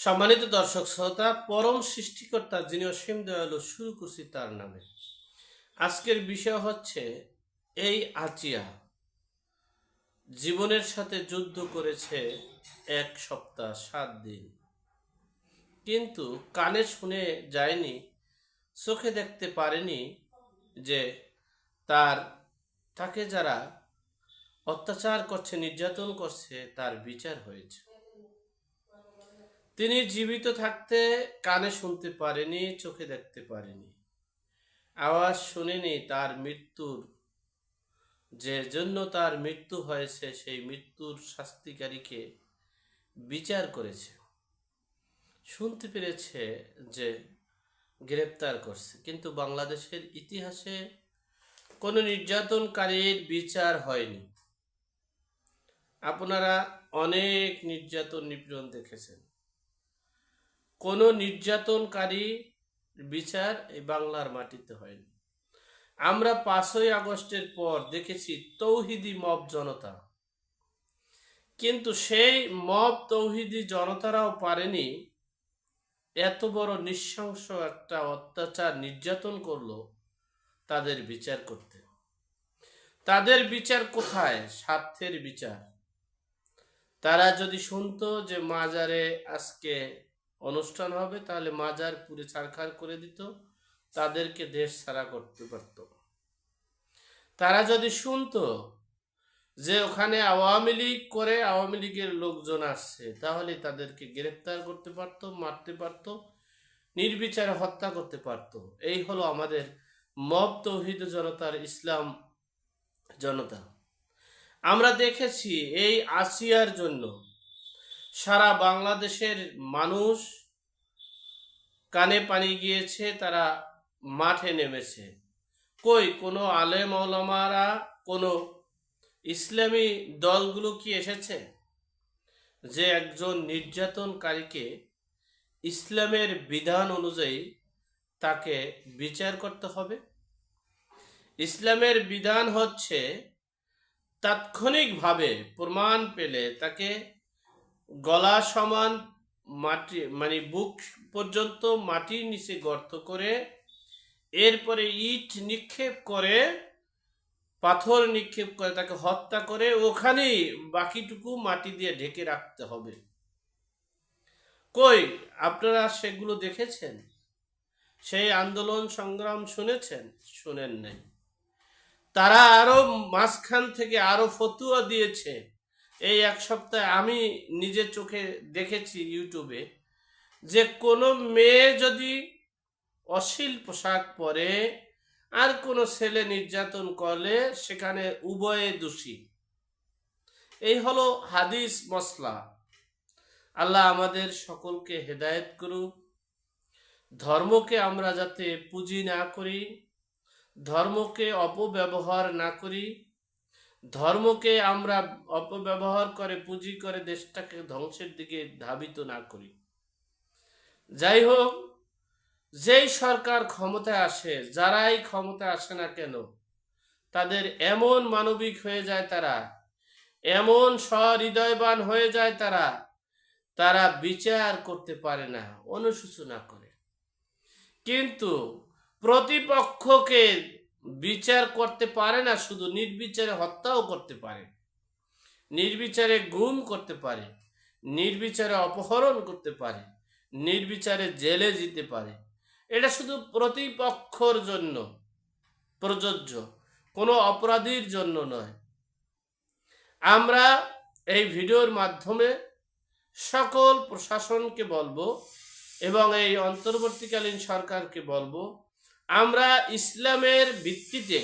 সম্মানিত দর্শক শ্রোতা, পরম সৃষ্টিকর্তা যিনি অসীম দয়ালু শুরু করছি তার নামে। আজকের বিষয় হচ্ছে এই আচিয়া জীবনের সাথে যুদ্ধ করেছে এক সপ্তাহ, সাত দিন। কিন্তু কানে শুনে যায়নি, চোখে দেখতে পারেনি যে তার, তাকে যারা অত্যাচার করছে, নির্যাতন করছে, তার বিচার হয়েছে। তিনি জীবিত থাকতে কানে শুনতে পারেনি, চোখে দেখতে পারেনি। আওয়াজ শুনেনি তার মৃত্যুর। যে জন্য তার মৃত্যু হয়েছে, সেই মৃত্যুর শাস্তিকারীকে বিচার করেছে। শুনতে পেরেছে যে গ্রেপ্তার করছে। কিন্তু বাংলাদেশের ইতিহাসে কোনো নির্যাতনকারীর বিচার হয়নি। আপনারা অনেক নির্যাতন নিপীড়ন দেখেছেন। কোনো নির্যাতনকারী বিচার এই বাংলার মাটিতে হয়নি। আমরা পাঁচই আগস্টের পর দেখেছি তৌহিদি মব জনতা। কিন্তু সেই মব তৌহিদি জনতারাও পারেনি এত বড় নৃশংস একটা অত্যাচার নির্যাতন করল তাদের বিচার করতে। তাদের বিচার কোথায়? স্বার্থের বিচার। তারা যদি শুনতো যে মাজারে আজকে অনুষ্ঠান হবে, তাহলে মাজার পুরে ছাড়খাড় করে দিত, তাদেরকে দেশ ছাড়া করতে পারত। তারা যদি শুনতো যে ওখানে আওয়ামী লীগ করে, আওয়ামী লীগের লোকজন আসছে, তাহলে তাদেরকে গ্রেপ্তার করতে পারতো, মারতে পারতো, নির্বিচারে হত্যা করতে পারতো। এই হলো আমাদের মব তৌহিদ জনতার ইসলাম জনতা। আমরা দেখেছি এই আসিয়ার জন্য সারা বাংলাদেশের মানুষ কানে পানি গিয়েছে, তারা মাঠে নেমেছে। কই, কোনো আলেম ওলামারা, কোনো ইসলামী দলগুলো কি এসেছে? যে একজন নির্যাতনকারীকে ইসলামের বিধান অনুযায়ী তাকে বিচার করতে হবে। ইসলামের বিধান হচ্ছে তাৎক্ষণিকভাবে প্রমাণ পেলে তাকে গলা সমান মাটি মানে বুক পর্যন্ত মাটির নিচে গর্ত করে, এরপরে ইট নিক্ষেপ করে, পাথর নিক্ষেপ করে, তাকে হত্যা করে, ওখানেই বাকিটুকু মাটি দিয়ে ঢেকে রাখতে হবে। কই, আপনারা সেগুলো দেখেছেন? সেই আন্দোলন সংগ্রাম শুনেছেন? শুনেন নাই। তারা আরও মাঝখান থেকে আরও ফতুয়া দিয়েছে। এই এক সপ্তাহে আমি নিজে চোখে দেখেছি ইউটিউবে যে কোনো মেয়ে যদি অশ্লীল পোশাক পরে আর কোনো ছেলে নির্যাতন করলে সেখানে উভয়ে দোষী। এই হলো হাদিস মশলা আল্লাহ আমাদের সকলকে হেদায়েত করুক। ধর্মকে আমরা যাতে পুঁজি না করি, ধর্মকে অপব্যবহার না করি ধর্মকে আমরা অপব্যবহার করে, পুঁজি করে দেশটাকে ধ্বংসের দিকে ধাবিত না করি। যাই হোক, যেই সরকার ক্ষমতায় আসে, যারাই ক্ষমতায় আসে না কেন, তাদের এমন মানবিক হয়ে যায় তারা, এমন সহৃদয়বান হয়ে যায় তারা তারা বিচার করতে পারে না, অনুশোচনা করে। কিন্তু প্রতিপক্ষকে বিচার করতে পারে না, শুধু নির্বিচারে হত্যাও করতে পারে। নির্বিচারে গুম করতে পারে, নির্বিচারে অপহরণ করতে পারে, নির্বিচারে জেলে যেতে পারে। এটা শুধু প্রতিপক্ষর জন্য, প্রযোজ্য, কোনো অপরাধীর জন্য নয়। আমরা এই ভিডিওর মাধ্যমে সকল প্রশাসনকে বলব এবং এই অন্তর্বর্তীকালীন সরকারকে বলব আমরা ইসলামের ভিত্তিতে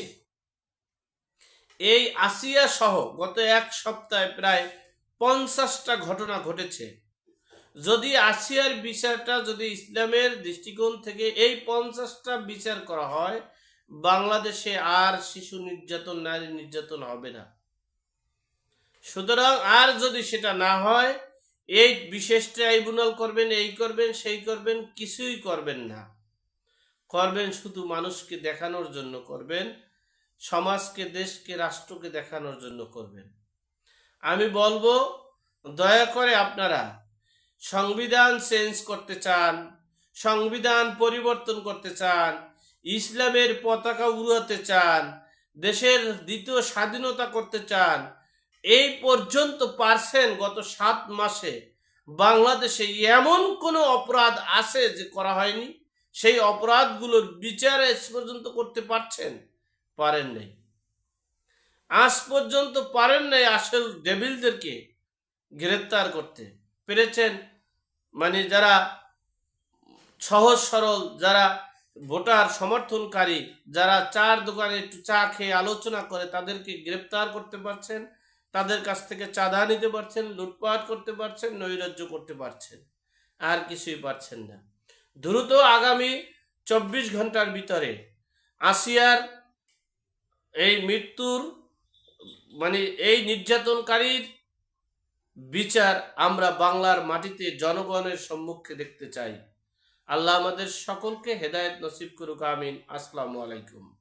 এই আসিয়া সহ গত এক সপ্তাহে প্রায় পঞ্চাশটা ঘটনা ঘটেছে। যদি আসিয়ার বিচারটা যদি ইসলামের দৃষ্টিকোণ থেকে এই পঞ্চাশটা বিচার করা হয়, বাংলাদেশে আর শিশু নির্যাতন, নারী নির্যাতন হবে না। সুতরাং আর যদি সেটা না হয়, এই বিশেষ ট্রাইব্যুনাল করবেন, এই করবেন, সেই করবেন, কিছুই করবেন না। করবেন শুধু মানুষকে দেখানোর জন্য করবেন, সমাজকে, দেশকে, রাষ্ট্রকে দেখানোর জন্য করবেন। আমি বলব, দয়া করে আপনারা সংবিধান চেঞ্জ করতে চান, সংবিধান পরিবর্তন করতে চান, ইসলামের পতাকা উড়াতে চান, দেশের দ্বিতীয় স্বাধীনতা করতে চান, এই পর্যন্ত পারছেন গত সাত মাসে। বাংলাদেশে এমন কোনো অপরাধ আছে যে করা হয়নি? সেই অপরাধগুলোর বিচার আজ পর্যন্ত করতে পারছেন? পারেন নাই। আজ পর্যন্ত পারেন নাই আসল ডেভিলদেরকে গ্রেপ্তার করতে। পেরেছেন? মানে যারা সহজ সরল, যারা ভোটার, সমর্থনকারী, যারা চার দোকানে একটু চা খেয়ে আলোচনা করে, তাদেরকে গ্রেপ্তার করতে পারছেন? তাদের কাছ থেকে চাঁদা নিতে পারছেন? লুটপাট করতে পারছেন? নৈরাজ্য করতে পারছেন? আর কিছুই পারছেন না। দ্রুত আগামী চব্বিশ ঘণ্টার ভিতরে আসিয়ার এই মৃত্যুর মানে এই নির্যাতনকারীর বিচার আমরা বাংলার মাটিতে জনগণের সম্মুখে দেখতে চাই। আল্লাহ আমাদের সকলকে হেদায়ত নসিব করুক, আমিন। আসসালামু আলাইকুম।